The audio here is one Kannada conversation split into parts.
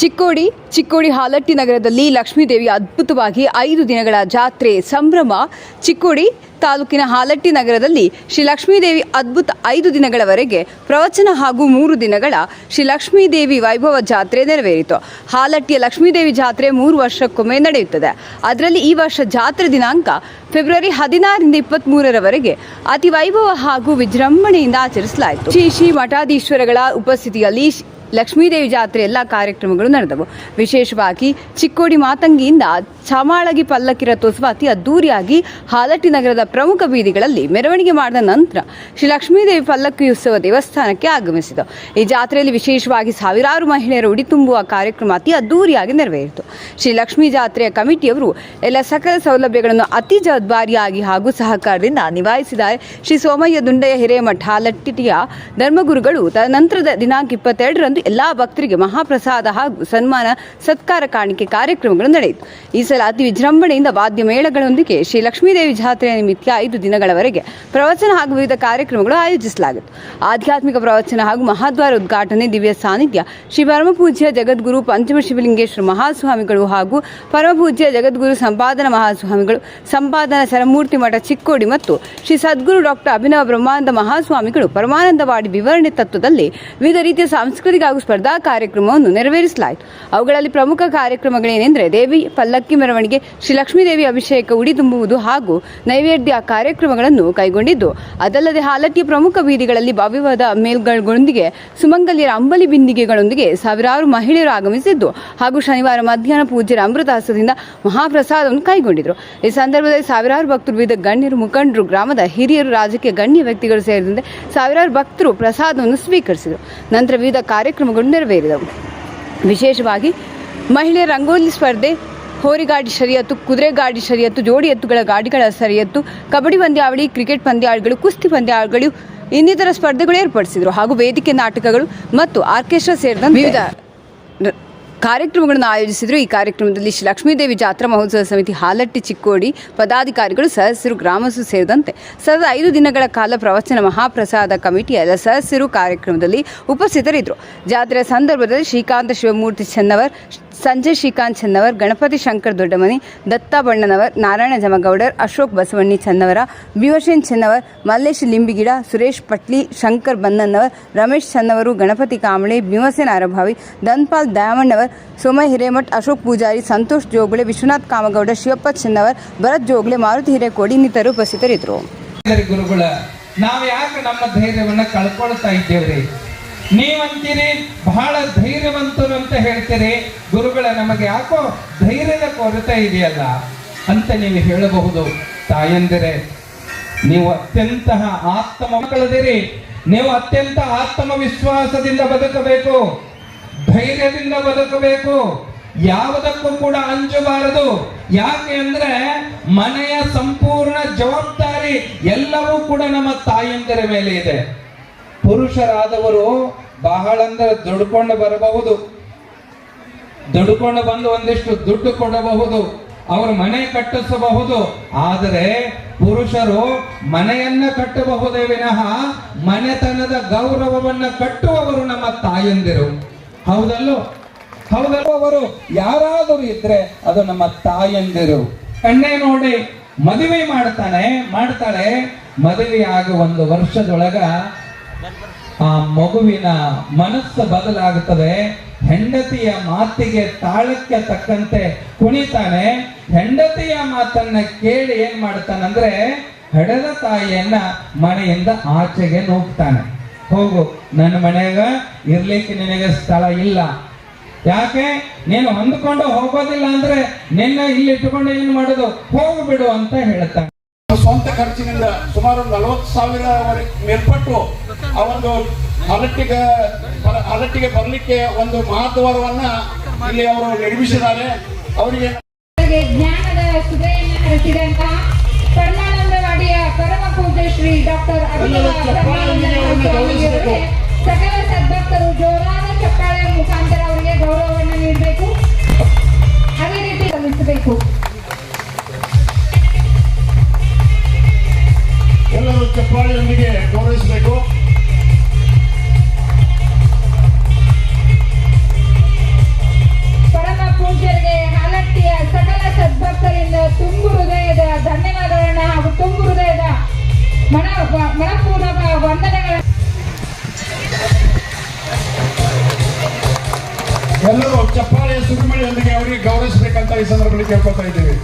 ಚಿಕ್ಕೋಡಿ ಚಿಕ್ಕೋಡಿ ಹಾಲಟ್ಟಿ ನಗರದಲ್ಲಿ ಲಕ್ಷ್ಮೀದೇವಿ ಅದ್ಭುತವಾಗಿ ಐದು ದಿನಗಳ ಜಾತ್ರೆ ಸಂಭ್ರಮ. ಚಿಕ್ಕೋಡಿ ತಾಲೂಕಿನ ಹಾಲಟ್ಟಿ ನಗರದಲ್ಲಿ ಶ್ರೀ ಲಕ್ಷ್ಮೀದೇವಿ ಅದ್ಭುತ ಐದು ದಿನಗಳವರೆಗೆ ಪ್ರವಚನ ಹಾಗೂ ಮೂರು ದಿನಗಳ ಶ್ರೀ ಲಕ್ಷ್ಮೀದೇವಿ ವೈಭವ ಜಾತ್ರೆ ನೆರವೇರಿತು. ಹಾಲಟ್ಟಿಯ ಲಕ್ಷ್ಮೀದೇವಿ ಜಾತ್ರೆ ಮೂರು ವರ್ಷಕ್ಕೊಮ್ಮೆ ನಡೆಯುತ್ತದೆ. ಅದರಲ್ಲಿ ಈ ವರ್ಷ ಜಾತ್ರೆ ದಿನಾಂಕ ಫೆಬ್ರವರಿ ಹದಿನಾರರಿಂದ ಇಪ್ಪತ್ತ್ಮೂರರವರೆಗೆ ಅತಿ ವೈಭವ ಹಾಗೂ ವಿಜೃಂಭಣೆಯಿಂದ ಆಚರಿಸಲಾಯಿತು. ಶ್ರೀ ಶ್ರೀ ಮಠಾಧೀಶ್ವರಗಳ ಉಪಸ್ಥಿತಿಯಲ್ಲಿ ಲಕ್ಷ್ಮೀದೇವಿ ಜಾತ್ರೆ ಎಲ್ಲ ಕಾರ್ಯಕ್ರಮಗಳು ನಡೆದವು. ವಿಶೇಷವಾಗಿ ಚಿಕ್ಕೋಡಿ ಮಾತಂಗಿಯಿಂದ ಚಾಮಾಳಗಿ ಪಲ್ಲಕ್ಕಿ ರಥೋತ್ಸವ ಅತಿ ಅದ್ದೂರಿಯಾಗಿ ಹಾಲಟ್ಟಿ ನಗರದ ಪ್ರಮುಖ ಬೀದಿಗಳಲ್ಲಿ ಮೆರವಣಿಗೆ ಮಾಡಿದ ನಂತರ ಶ್ರೀ ಲಕ್ಷ್ಮೀದೇವಿ ಪಲ್ಲಕ್ಕಿ ಉತ್ಸವ ದೇವಸ್ಥಾನಕ್ಕೆ ಆಗಮಿಸಿತು. ಈ ಜಾತ್ರೆಯಲ್ಲಿ ವಿಶೇಷವಾಗಿ ಸಾವಿರಾರು ಮಹಿಳೆಯರು ಉಡಿ ತುಂಬುವ ಕಾರ್ಯಕ್ರಮ ಅತಿ ಅದ್ದೂರಿಯಾಗಿ ನೆರವೇರಿತು. ಶ್ರೀ ಲಕ್ಷ್ಮೀ ಜಾತ್ರೆಯ ಕಮಿಟಿಯವರು ಎಲ್ಲ ಸಕಲ ಸೌಲಭ್ಯಗಳನ್ನು ಅತಿ ಜವಾಬ್ದಾರಿಯಾಗಿ ಹಾಗೂ ಸಹಕಾರದಿಂದ ನಿಭಾಯಿಸಿದ್ದಾರೆ. ಶ್ರೀ ಸೋಮಯ್ಯ ದುಂಡಯ್ಯ ಹಿರೇಮಠ ಹಾಲಟ್ಟಿಯ ಧರ್ಮಗುರುಗಳು ತದನಂತರದ ದಿನಾಂಕ ಇಪ್ಪತ್ತೆರಡರಂದು ಎಲ್ಲ ಭಕ್ತರಿಗೆ ಮಹಾಪ್ರಸಾದ ಹಾಗೂ ಸನ್ಮಾನ, ಸತ್ಕಾರ ಕಾಣಿಕೆ ಕಾರ್ಯಕ್ರಮಗಳು ನಡೆಯಿತು. ಈ ಸಲ ಅತಿ ವಿಜೃಂಭಣೆಯಿಂದ ವಾದ್ಯ ಮೇಳಗಳೊಂದಿಗೆ ಶ್ರೀ ಲಕ್ಷ್ಮೀದೇವಿ ಜಾತ್ರೆಯ ನಿಮಿತ್ತ ಐದು ದಿನಗಳವರೆಗೆ ಪ್ರವಚನ ಹಾಗೂ ವಿವಿಧ ಕಾರ್ಯಕ್ರಮಗಳು ಆಯೋಜಿಸಲಾಗಿತ್ತು. ಆಧ್ಯಾತ್ಮಿಕ ಪ್ರವಚನ ಹಾಗೂ ಮಹಾದ್ವಾರ ಉದ್ಘಾಟನೆ, ದಿವ್ಯ ಸಾನ್ನಿಧ್ಯ ಶ್ರೀ ಪರಮಪೂಜ್ಯ ಜಗದ್ಗುರು ಪಂಚಮ ಶಿವಲಿಂಗೇಶ್ವರ ಮಹಾಸ್ವಾಮಿಗಳು ಹಾಗೂ ಪರಮಪೂಜ್ಯ ಜಗದ್ಗುರು ಸಂಪಾದನಾ ಮಹಾಸ್ವಾಮಿಗಳು, ಸಂಪಾದನಾ ಸರಮೂರ್ತಿ ಮಠ ಚಿಕ್ಕೋಡಿ ಮತ್ತು ಶ್ರೀ ಸದ್ಗುರು ಡಾಕ್ಟರ್ ಅಭಿನವ ಬ್ರಹ್ಮಾನಂದ ಮಹಾಸ್ವಾಮಿಗಳು ಪರಮಾನಂದವಾಡಿ ವಿವರಣೆ ತತ್ವದಲ್ಲಿ ವಿವಿಧ ರೀತಿಯ ಸಾಂಸ್ಕೃತಿಕ ಹಾಗೂ ಸ್ಪರ್ಧಾ ಕಾರ್ಯಕ್ರಮವನ್ನು ನೆರವೇರಿಸಲಾಯಿತು. ಅವುಗಳಲ್ಲಿ ಪ್ರಮುಖ ಕಾರ್ಯಕ್ರಮಗಳೇನೆಂದರೆ ದೇವಿ ಪಲ್ಲಕ್ಕಿ ಮೆರವಣಿಗೆ, ಶ್ರೀ ಲಕ್ಷ್ಮೀದೇವಿ ಅಭಿಷೇಕ, ಉಡಿ ತುಂಬುವುದು ಹಾಗೂ ನೈವೇದ್ಯ ಕಾರ್ಯಕ್ರಮಗಳನ್ನು ಕೈಗೊಂಡಿದ್ದು. ಅದಲ್ಲದೆ ಹಾಲಟ್ಟಿಯ ಪ್ರಮುಖ ಬೀದಿಗಳಲ್ಲಿ ಭವ್ಯವಾದ ಮೇಲ್ಗಳೊಂದಿಗೆ ಸುಮಂಗಲಿಯರ ಅಂಬಲಿ ಬಿಂದಿಗೆಗಳೊಂದಿಗೆ ಸಾವಿರಾರು ಮಹಿಳೆಯರು ಆಗಮಿಸಿದ್ದು ಹಾಗೂ ಶನಿವಾರ ಮಧ್ಯಾಹ್ನ ಪೂಜ್ಯರ ಅಮೃತಾಸದಿಂದ ಮಹಾಪ್ರಸಾದವನ್ನು ಕೈಗೊಂಡಿದ್ದರು ಈ ಸಂದರ್ಭದಲ್ಲಿ ಸಾವಿರಾರು ಭಕ್ತರು, ವಿವಿಧ ಗಣ್ಯರು, ಮುಖಂಡರು, ಗ್ರಾಮದ ಹಿರಿಯರು, ರಾಜಕೀಯ ಗಣ್ಯ ವ್ಯಕ್ತಿಗಳು ಸೇರಿದಂತೆ ಸಾವಿರಾರು ಭಕ್ತರು ಪ್ರಸಾದವನ್ನು ಸ್ವೀಕರಿಸಿದರು. ನಂತರ ವಿವಿಧ ಕಾರ್ಯಕ್ರಮಗಳು ನೆರವೇರಿದವು ವಿಶೇಷವಾಗಿ ಮಹಿಳೆಯರ ರಂಗೋಲಿ ಸ್ಪರ್ಧೆ, ಹೋರಿಗಾಡಿ ಶರಿಯತ್ತು ಕುದುರೆ ಗಾಡಿ ಶರಿಯತ್ತು ಜೋಡಿ ಎತ್ತುಗಳ ಗಾಡಿಗಳ ಸರಿಯತ್ತು, ಕಬಡ್ಡಿ ಪಂದ್ಯಾವಳಿ, ಕ್ರಿಕೆಟ್ ಪಂದ್ಯಾವಳಿಗಳು, ಕುಸ್ತಿ ಪಂದ್ಯಾವಳಿಗಳು ಇನ್ನಿತರ ಸ್ಪರ್ಧೆಗಳು ಏರ್ಪಡಿಸಿದರು. ಹಾಗೂ ವೇದಿಕೆ ನಾಟಕಗಳು ಮತ್ತು ಆರ್ಕೆಸ್ಟ್ರಾ ಸೇರಿದಂತೆ ವಿವಿಧ ಕಾರ್ಯಕ್ರಮಗಳನ್ನು ಆಯೋಜಿಸಿದರು. ಈ ಕಾರ್ಯಕ್ರಮದಲ್ಲಿ ಶ್ರೀ ಲಕ್ಷ್ಮೀದೇವಿ ಜಾತ್ರಾ ಮಹೋತ್ಸವ ಸಮಿತಿ ಹಾಲಟ್ಟಿ ಚಿಕ್ಕೋಡಿ ಪದಾಧಿಕಾರಿಗಳು ಸದಸ್ಯರು ಗ್ರಾಮಸ್ಥರು ಸೇರಿದಂತೆ ಸತತ ಐದು ದಿನಗಳ ಕಾಲ ಪ್ರವಚನ ಮಹಾಪ್ರಸಾದ ಕಮಿಟಿಯ ಎಲ್ಲ ಸದಸ್ಯರು ಕಾರ್ಯಕ್ರಮದಲ್ಲಿ ಉಪಸ್ಥಿತರಿದ್ದರು. ಜಾತ್ರೆಯ ಸಂದರ್ಭದಲ್ಲಿ ಶ್ರೀಕಾಂತ ಶಿವಮೂರ್ತಿ ಚೆನ್ನವರ್ ಸಂಜಯ್ ಶ್ರೀಕಾಂತ್ ಚೆನ್ನವರ್, ಗಣಪತಿ ಶಂಕರ್ ದೊಡ್ಡಮನಿ, ದತ್ತಾ ಬಣ್ಣನವರ್, ನಾರಾಯಣ ಜಮಗೌಡರ್, ಅಶೋಕ್ ಬಸವಣ್ಣಿ ಚೆನ್ನವರ ಭೀಮಸೇನ್ ಚೆನ್ನವರ್, ಮಲ್ಲೇಶ್ ಲಿಂಬಿಗಿಡ, ಸುರೇಶ್ ಪಟ್ಲಿ, ಶಂಕರ್ ಬನ್ನನ್ನವರ್ ರಮೇಶ್ ಚೆನ್ನವರು, ಗಣಪತಿ ಕಾಂಬಳೆ ಭೀಮಸೇನ್ ಅರಭಾವಿ, ಧನ್ಪಾಲ್ ದಯಾಮಣ್ಣವರ್ ಸೋಮ ಹಿರೇಮಠ್, ಅಶೋಕ್ ಪೂಜಾರಿ, ಸಂತೋಷ್ ಜೋಗಳೆ ವಿಶ್ವನಾಥ್ ಕಾಮಗೌಡ, ಶಿವಪ್ಪ ಚೆನ್ನವರ್, ಭರತ್ ಜೋಗಳೆ ಮಾರುತಿ ಹಿರೇಕೋಡಿ ಇನ್ನಿತರರು ಉಪಸ್ಥಿತರಿದ್ದರು. ನಾವು ಯಾಕೆ ನಮ್ಮ ಧೈರ್ಯವನ್ನ ಕಳ್ಕೊಳ್ತಾ ಇದ್ದೇವ್ರಿ? ನೀವಂತೀರಿ, ಬಹಳ ಹೇಳ್ತೀರಿ ಗುರುಗಳ, ನಮಗೆ ಯಾಕೋ ಧೈರ್ಯದ ಕೊರತೆ ಇದೆಯಲ್ಲ ಅಂತ ನೀವು ಹೇಳಬಹುದು. ತಾಯಂದಿರೆ, ನೀವು ಅತ್ಯಂತ ಆತ್ಮ ಕಳೆದಿರಿ ನೀವು ಅತ್ಯಂತ ಆತ್ಮವಿಶ್ವಾಸದಿಂದ ಬದುಕಬೇಕು, ಧೈರ್ಯದಿಂದ ಬದುಕಬೇಕು. ಯಾವುದಕ್ಕೂ ಕೂಡ ಅಂಜಬಾರದು. ಯಾಕೆ ಅಂದ್ರೆ ಮನೆಯ ಸಂಪೂರ್ಣ ಜವಾಬ್ದಾರಿ ಎಲ್ಲವೂ ಕೂಡ ನಮ್ಮ ತಾಯಂದಿರ ಮೇಲೆ ಇದೆ. ಪುರುಷರಾದವರು ಬಹಳ ಅಂದ್ರೆ ದುಡ್ಕೊಂಡು ಬರಬಹುದು. ದುಡ್ಕೊಂಡು ಬಂದು ಒಂದಿಷ್ಟು ದುಡ್ಡು ಕೊಡಬಹುದು, ಅವರು ಮನೆ ಕಟ್ಟಿಸಬಹುದು, ಆದರೆ ಪುರುಷರು ಮನೆಯನ್ನ ಕಟ್ಟಬಹುದೇ ವಿನಃ ಮನೆತನದ ಗೌರವವನ್ನ ಕಟ್ಟುವವರು ನಮ್ಮ ತಾಯಂದಿರು. ಹೌದಲ್ಲೋ? ಹೌದಲ್ಲೋ ಅವರು? ಯಾರಾದರೂ ಇದ್ರೆ ಅದು ನಮ್ಮ ತಾಯಂದಿರು. ಕಣ್ಣೇ ನೋಡಿ, ಮದುವೆ ಮಾಡ್ತಾನೆ, ಮಾಡ್ತಾಳೆ ಮದುವೆಯಾಗಿ ಒಂದು ವರ್ಷದೊಳಗ ಆ ಮಗುವಿನ ಮನಸ್ಸು ಬದಲಾಗುತ್ತದೆ ಹೆಂಡತಿಯ ಮಾತಿಗೆ ತಾಳಕ್ಕೆ ತಕ್ಕಂತೆ ಕುಣಿತಾನೆ. ಹೆಂಡತಿಯ ಮಾತನ್ನ ಕೇಳಿ ಏನ್ ಮಾಡ್ತಾನಂದ್ರೆ ಹೆಡದ ತಾಯಿಯನ್ನ ಮನೆಯಿಂದ ಆಚೆಗೆ ನೂಗ್ತಾನೆ. ಹೋಗು, ನನ್ನ ಮನೆಯಾಗ ಇರ್ಲಿಕ್ಕೆ ನಿನಗೆ ಸ್ಥಳ ಇಲ್ಲ. ಯಾಕೆ? ನೀನು ಹೊಂದ್ಕೊಂಡು ಹೋಗೋದಿಲ್ಲ ಅಂದ್ರೆ ನಿನ್ನ ಇಲ್ಲಿ ಇಟ್ಟುಕೊಂಡು ಏನ್ ಮಾಡೋದು? ಹೋಗು ಬಿಡು ಅಂತ ಹೇಳ್ತಾನೆ. ಸ್ವಂತ ಖರ್ಚಿನಿಂದ ಸುಮಾರು ನಲವತ್ತು ಸಾವಿರ ಮೇಲ್ಪಟ್ಟು ಆ ಒಂದು ಹಲಟ್ಟಿಗೆ ಅಲಟ್ಟಿಗೆ ಹಲಟ್ಟಿಗೆ ಬರಲಿಕ್ಕೆ ಒಂದು ಮಹತ್ವವನ್ನ ಇಲ್ಲಿ ಅವರು ನಿರ್ಮಿಸಿದ್ದಾರೆ. ಅವರಿಗೆ ಜ್ಞಾನದ ಸುಧೆಯನ್ನು ಹರಿಸಿದಂತಹ ಪರಮಾನಂದವಾಡಿಯ ಪರಮ ಪೂಜ್ಯ ಶ್ರೀ ಡಾಕ್ಟರ್ ಚಪ್ಪಾಳಿಯೊಂದಿಗೆ ಗೌರವಿಸಬೇಕು. ಪರಮ ಪೂಜ್ಯರಿಗೆ ಹಾಲಟ್ಟಿಯ ಸಕಲ ಸದ್ಭಕ್ತರಿಂದ ತುಂಬು ಹೃದಯದ ಧನ್ಯವಾದಗಳನ್ನ ಹಾಗೂ ತುಂಬು ಹೃದಯದ ಮನ ಮನಪೂರ್ವಕ ವಂದನೆಗಳ ಎಲ್ಲರೂ ಚಪ್ಪಾಳಿಯ ಸುರಿಮಳಿಯೊಂದಿಗೆ ಅವರಿಗೆ ಗೌರವಿಸಬೇಕಂತ ಈ ಸಂದರ್ಭದಲ್ಲಿ ಕೇಳ್ಕೊತಾ ಇದ್ದೀವಿ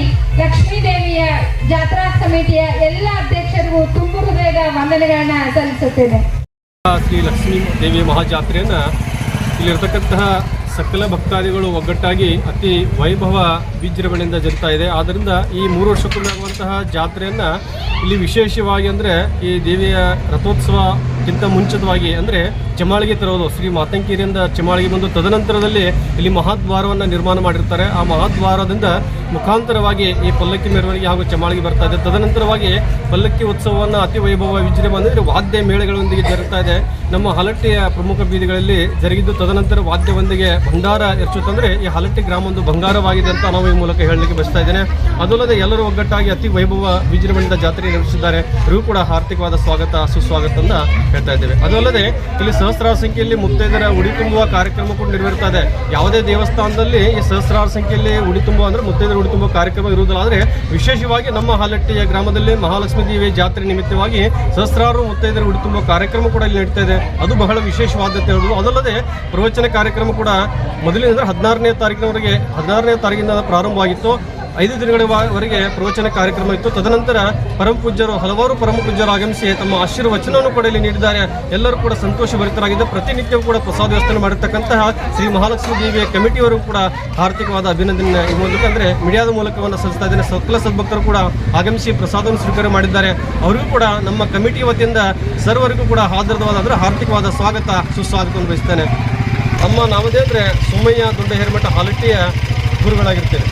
ಇದಕ್ಕಾಗಿ ಲಕ್ಷ್ಮೀ ದೇವಿಯ ಜಾತ್ರಾ ಸಮಿತಿಯ ಎಲ್ಲ ಅಧ್ಯಕ್ಷರಿಗೂ ತುಂಬ ಹೃದಯದ ವಂದನೆಗಳನ್ನ ಸಲ್ಲಿಸುತ್ತೇನೆ. ಶ್ರೀ ಲಕ್ಷ್ಮೀ ದೇವಿ ಮಹಾಜಾತ್ರೆಯನ್ನ ಇಲ್ಲಿರ್ತಕ್ಕಂತಹ ಸಕಲ ಭಕ್ತಾದಿಗಳು ಒಗ್ಗಟ್ಟಾಗಿ ಅತಿ ವೈಭವ ವಿಜೃಂಭಣೆಯಿಂದ ಜರುಗ್ತಾ ಇದೆ. ಆದ್ದರಿಂದ ಈ ಮೂರು ವರ್ಷಕ್ಕೊಮ್ಮೆ ಆಗುವಂತಹ ಜಾತ್ರೆಯನ್ನು ಇಲ್ಲಿ ವಿಶೇಷವಾಗಿ ಅಂದರೆ ಈ ದೇವಿಯ ರಥೋತ್ಸವಕ್ಕಿಂತ ಮುಂಚಿತವಾಗಿ ಅಂದರೆ ಚಮಾಳಿಗೆ ತರೋದು ಶ್ರೀ ಮಾತಂಕಿರಿಯಿಂದ ಚಮಾಳಿಗೆ ಬಂದು ತದನಂತರದಲ್ಲಿ ಇಲ್ಲಿ ಮಹಾದ್ವಾರವನ್ನು ನಿರ್ಮಾಣ ಮಾಡಿರ್ತಾರೆ. ಆ ಮಹಾದ್ವಾರದಿಂದ ಮುಖಾಂತರವಾಗಿ ಈ ಪಲ್ಲಕ್ಕಿ ಮೆರವಣಿಗೆ ಹಾಗೂ ಚಮಾಳಿಗೆ ಬರ್ತಾ ಇದೆ. ತದನಂತರವಾಗಿ ಪಲ್ಲಕ್ಕಿ ಉತ್ಸವವನ್ನು ಅತಿ ವೈಭವ ವಿಜೃಂಭಣೆ ಅಂದರೆ ವಾದ್ಯ ಮೇಳಗಳೊಂದಿಗೆ ಜರುಗ್ತಾ ಇದೆ. ನಮ್ಮ ಹಲಟ್ಟಿಯ ಪ್ರಮುಖ ಬೀದಿಗಳಲ್ಲಿ ಜರುಗಿದ್ದು ತದನಂತರ ವಾದ್ಯವೊಂದಿಗೆ ಭಂಡಾರ ಎರಚುತ್ತಂದರೆ ಈ ಹಲಟ್ಟಿ ಗ್ರಾಮ ಒಂದು ಬಂಗಾರವಾಗಿದೆ ಅಂತ ನಾವು ಈ ಮೂಲಕ ಹೇಳಲಿಕ್ಕೆ ಬಯಸ್ತಾ ಇದ್ದೇನೆ. ಅದಲ್ಲದೆ ಎಲ್ಲರೂ ಒಗ್ಗಟ್ಟಾಗಿ ಅತಿ ವೈಭವ ವಿಜೃಂಭಣೆಯಿಂದ ಜಾತ್ರೆ ನಡೆಸಿದ್ದಾರೆ. ಇವರು ಕೂಡ ಆರ್ಥಿಕವಾದ ಸ್ವಾಗತ ಸುಸ್ವಾಗತ ಹೇಳ್ತಾ ಇದ್ದೇವೆ. ಅಲ್ಲದೆ ಇಲ್ಲಿ ಸಹಸ್ರಾರು ಸಂಖ್ಯೆಯಲ್ಲಿ ಮುತ್ತೈದರ ಉಡಿ ತುಂಬುವ ಕಾರ್ಯಕ್ರಮ ಕೂಡ ನೆರವೇರ್ತಾ ಇದೆ. ಯಾವುದೇ ದೇವಸ್ಥಾನದಲ್ಲಿ ಈ ಸಹಸ್ರಾರು ಸಂಖ್ಯೆಯಲ್ಲಿ ಉಡಿ ತುಂಬುವ ಅಂದ್ರೆ ಮುತ್ತೈದರ ಉಡಿ ತುಂಬುವ ಕಾರ್ಯಕ್ರಮ ಇರುವುದಿಲ್ಲ. ಆದರೆ ವಿಶೇಷವಾಗಿ ನಮ್ಮ ಹಾಲಟ್ಟಿಯ ಗ್ರಾಮದಲ್ಲಿ ಮಹಾಲಕ್ಷ್ಮೀ ದೇವಿ ಜಾತ್ರೆ ನಿಮಿತ್ತವಾಗಿ ಸಹಸ್ರಾರು ಮುತ್ತೈದರ ಉಡಿ ತುಂಬುವ ಕಾರ್ಯಕ್ರಮ ಕೂಡ ಇಲ್ಲಿ ನಡೀತಾ ಇದೆ. ಅದು ಬಹಳ ವಿಶೇಷವಾದತೆ ಹೇಳುವುದು ಅದಲ್ಲದೆ ಪ್ರವಚನ ಕಾರ್ಯಕ್ರಮ ಕೂಡ ಮೊದಲಿನಿಂದ ಹದಿನಾರನೇ ತಾರೀಕಿನವರೆಗೆ, ಹದಿನಾರನೇ ತಾರೀಕಿನಿಂದ ಪ್ರಾರಂಭವಾಗಿತ್ತು. ಐದು ದಿನಗಳವರೆಗೆ ಪ್ರವಚನ ಕಾರ್ಯಕ್ರಮ ಇತ್ತು. ತದನಂತರ ಪರಮ ಪೂಜ್ಯರು, ಹಲವಾರು ಪರಮ ಪೂಜ್ಯರು ಆಗಮಿಸಿ ತಮ್ಮ ಆಶೀರ್ವಚನವನ್ನು ಕೂಡ ಇಲ್ಲಿ ನೀಡಿದ್ದಾರೆ. ಎಲ್ಲರೂ ಕೂಡ ಸಂತೋಷ ಭರಿತರಾಗಿದ್ದು ಪ್ರತಿನಿತ್ಯವೂ ಕೂಡ ಪ್ರಸಾದ ವ್ಯವಸ್ಥೆ ಮಾಡಿರ್ತಕ್ಕಂತಹ ಶ್ರೀ ಮಹಾಲಕ್ಷ್ಮಿ ದೇವಿಯ ಕಮಿಟಿಯವರು ಕೂಡ ಆರ್ಥಿಕವಾದ ಅಭಿನಂದನೆ ಈ ಮೂಲಕ ಅಂದರೆ ಮೀಡಿಯಾದ ಮೂಲಕವನ್ನು ಸಲ್ಲಿಸ್ತಾ ಇದ್ದೇನೆ. ಸಕಲ ಸದ್ಭಕ್ತರು ಕೂಡ ಆಗಮಿಸಿ ಪ್ರಸಾದವನ್ನು ಸ್ವೀಕಾರ ಮಾಡಿದ್ದಾರೆ. ಅವರಿಗೂ ಕೂಡ ನಮ್ಮ ಕಮಿಟಿ ವತಿಯಿಂದ ಸರ್ವರಿಗೂ ಕೂಡ ಹಾಜರವಾದ ಅಂದರೆ ಆರ್ಥಿಕವಾದ ಸ್ವಾಗತ ಸುಸ್ವಾಗತವನ್ನು ಬಯಸ್ತೇನೆ ನಮ್ಮ ನಾಮದೇ ಅಂದರೆ ಸುಮ್ಮಯ್ಯ ದೊಡ್ಡ ಹೇರ್ಮಠ ಹಾಲಟ್ಟಿಯ ಗುರುಗಳಾಗಿರ್ತೇವೆ.